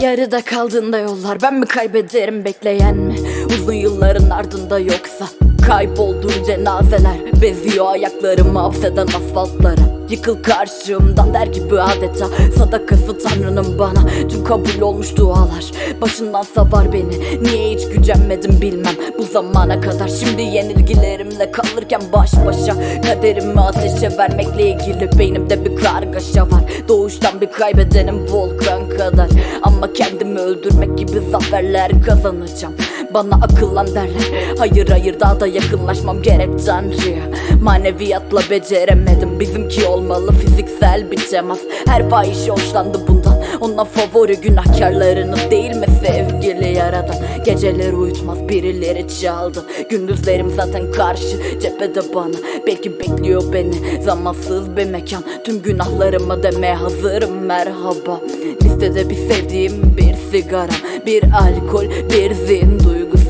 Geride kaldığında yollar ben mi kaybederim bekleyen mi? Uzun yılların ardında yoksa Kayboldur cenazeler. Beziyor ayaklarımı hapseden asfaltlara. Yıkıl karşımdan der gibi adeta. Sadakası tanrının bana. Tüm kabul olmuş dualar. Başından savar beni. Niye hiç gücenmedim bilmem. Bu zamana kadar Şimdi yenilgilerimle kalırken baş başa. Kaderimi ateşe vermekle ilgili Beynimde bir kargaşa var. Doğuştan bir kaybedenim volkan kadar. Ama kendimi öldürmek gibi zaferler kazanacağım Bana akıllan derler. Hayır hayır daha da yakınlaşmam gerek Tanrı'ya. Maneviyatla beceremedim Bizimki olmalı fiziksel bir temas. Her fahiş hoşlandı bundan Ondan favori günahkarlarınız değil mi sevgili yaradan Geceleri uyutmaz birileri çaldı. Gündüzlerim zaten karşı cephede bana. Belki bekliyor beni zamansız bir mekan. Tüm günahlarıma demeye hazırım merhaba. Listede bir sevdiğim bir sigara Bir alkol bir zihin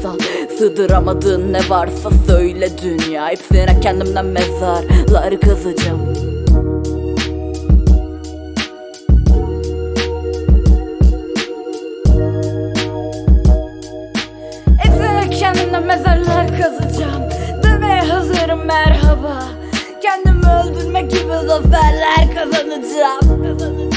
duygusal Sığdıramadığın ne varsa söyle dünya. Hepsine kendimden mezarlar kazacağım. Hepsine kendimden mezarlar kazacağım. Demeye hazırım merhaba. Kendimi öldürmek gibi zaferler kazanacağım, kazanacağım.